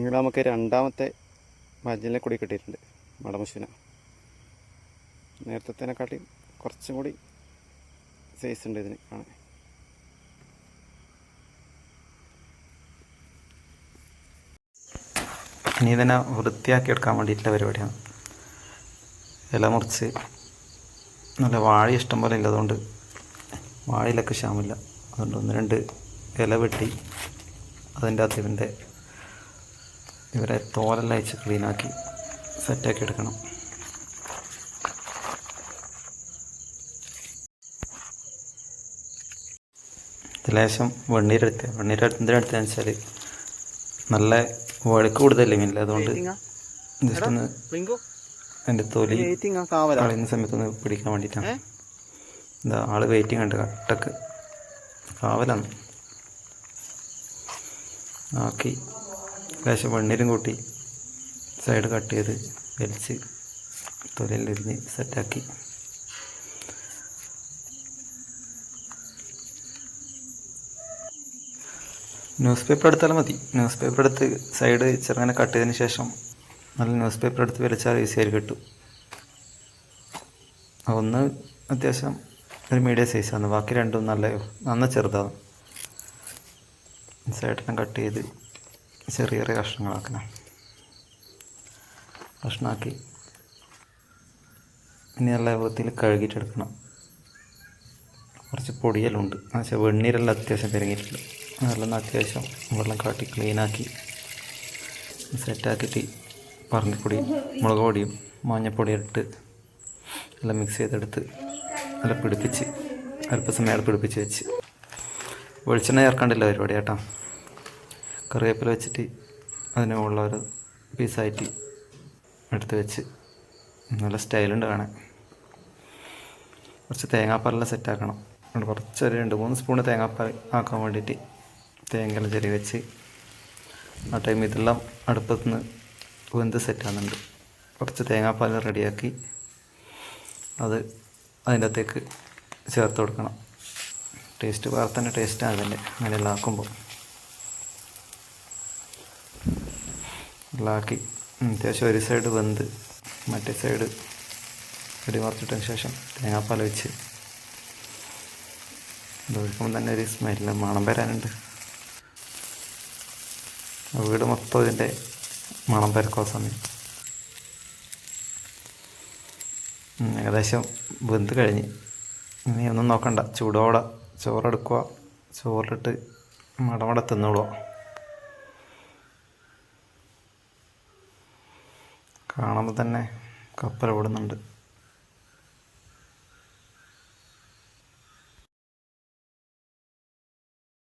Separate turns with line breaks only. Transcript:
ഇവിടെ നമുക്ക് രണ്ടാമത്തെ മഞ്ഞളിനെ കൂടി കിട്ടിയിട്ടുണ്ട് മടമുശിന നേരത്തേനെക്കാട്ടി കുറച്ചും കൂടി സൈസ് ഉണ്ട് ഇതിന് കാണാൻ. ഇനി ഇതിനെ വൃത്തിയാക്കി എടുക്കാൻ വേണ്ടിയിട്ടുള്ള പരിപാടിയാണ്. ഇല മുറിച്ച് നല്ല വാഴ ഇഷ്ടം പോലെ ഇല്ല അതുകൊണ്ട് വാഴയിലൊക്കെ ക്ഷാമില്ല. അതുകൊണ്ട് ഒന്ന് രണ്ട് ഇല വെട്ടി അതിന്റെ അകത്ത് ഇവരെ തോലെല്ലാം അയച്ച് ക്ലീനാക്കി സെറ്റാക്കി എടുക്കണം. ഇത് ലേശം വെണ്ണീരെടുത്ത് വെണ്ണീരെടുത്തതിന്റെ അടുത്തെന്ന് വെച്ചാൽ നല്ല വഴുക്ക് കൂടുതലല്ലേ മീനില്ല അതുകൊണ്ട് ജസ്റ്റ് ഒന്ന് അതിന്റെ തൊലി കളയുന്ന സമയത്തൊന്ന് പിടിക്കാൻ വേണ്ടിയിട്ടാണ് എന്താ ആൾ വെയിറ്റിംഗ് ഉണ്ട്. കട്ടക്ക്. കാവലാണ് ആക്കി. ലേശം വെണ്ണീരും കൂട്ടി സൈഡ് കട്ട് ചെയ്ത് വലിച്ച് തൊലിയിലിരിഞ്ഞ് സെറ്റാക്കി. ന്യൂസ് പേപ്പർ എടുത്താലും മതി. ന്യൂസ് പേപ്പർ എടുത്ത് സൈഡ് ചെറുങ്ങനെ കട്ട് ചെയ്തതിന് ശേഷം നല്ല ന്യൂസ് പേപ്പർ എടുത്ത് വലിച്ചാൽ ഈസിയായി കിട്ടും. ഒന്ന് അത്യാവശ്യം ഒരു മീഡിയം സൈസാണ്. ബാക്കി രണ്ടും നല്ല നന്ന ചെറുതാണ്. സൈഡെല്ലാം കട്ട് ചെയ്ത് ചെറിയ ചെറിയ കഷ്ണങ്ങളാക്കണം. കഷ്ണമാക്കി ഇനി നല്ല വൃത്തിയിൽ കഴുകിയിട്ടെടുക്കണം. കുറച്ച് പൊടിയെല്ലാം ഉണ്ട് എന്നുവെച്ചാൽ വെണ്ണീരെല്ലാം അത്യാവശ്യം പെരുകിയിട്ടുണ്ട്. അതെല്ലാം അത്യാവശ്യം വെള്ളം കാട്ടി ക്ലീനാക്കി സെറ്റാക്കിയിട്ട് പറങ്കിപ്പൊടി മുളക് പൊടിയും മഞ്ഞപ്പൊടിയും ഇട്ട് എല്ലാം മിക്സ് ചെയ്തെടുത്ത് നല്ല പിടിപ്പിച്ച് അല്പസമയം പിടിപ്പിച്ച് വെച്ച്. വെളിച്ചെണ്ണ ചേർക്കാണ്ടില്ല പരിപാടി കേട്ടോ കറിവേപ്പില വെച്ചിട്ട് അതിന് മുകളിലൊരു പീസായിട്ട് എടുത്ത് വെച്ച് നല്ല സ്റ്റൈലുണ്ട് കാണാൻ. കുറച്ച് തേങ്ങാപ്പാലെല്ലാം സെറ്റാക്കണം. കുറച്ച് ഒരു രണ്ട് മൂന്ന് സ്പൂൺ തേങ്ങാപ്പാൽ ആക്കാൻ വേണ്ടിയിട്ട് തേങ്ങയെല്ലാം ചെറിയ വെച്ച് ആ ടൈം ഇതെല്ലാം അടുപ്പത്ത് നിന്ന് വെന്ത് സെറ്റാകുന്നുണ്ട് കുറച്ച് തേങ്ങാപ്പാൽ റെഡിയാക്കി അത് അതിന്റെ അകത്തേക്ക് ചേർത്ത് കൊടുക്കണം. ടേസ്റ്റ് വേറെ തന്നെ ടേസ്റ്റാണ് അതിന്റെ. അങ്ങനെയെല്ലാം ആക്കുമ്പോൾ. എല്ലാം ആക്കി അത്യാവശ്യം ഒരു സൈഡ് വെന്ത് മറ്റേ സൈഡ് ഇടി മറിച്ചിട്ടതിന് ശേഷം തേങ്ങാപ്പാൽ വെച്ച്. ഇത് ഒഴിക്കുമ്പോൾ തന്നെ ഒരു സ്മെല്ല് മണം വരാനുണ്ട്. വീട് മൊത്തം ഇതിന്റെ മണം പരക്കോ സമയം. ഏകദേശം വെന്ത് കഴിഞ്ഞ്. ഇനി ഒന്നും നോക്കണ്ട ചൂടോടെ ചോറെടുക്കുക ചോറിലിട്ട് മടമട തിന്നോളുക. കാണുമ്പോൾ തന്നെ കപ്പൽ ഓടുന്നുണ്ട്.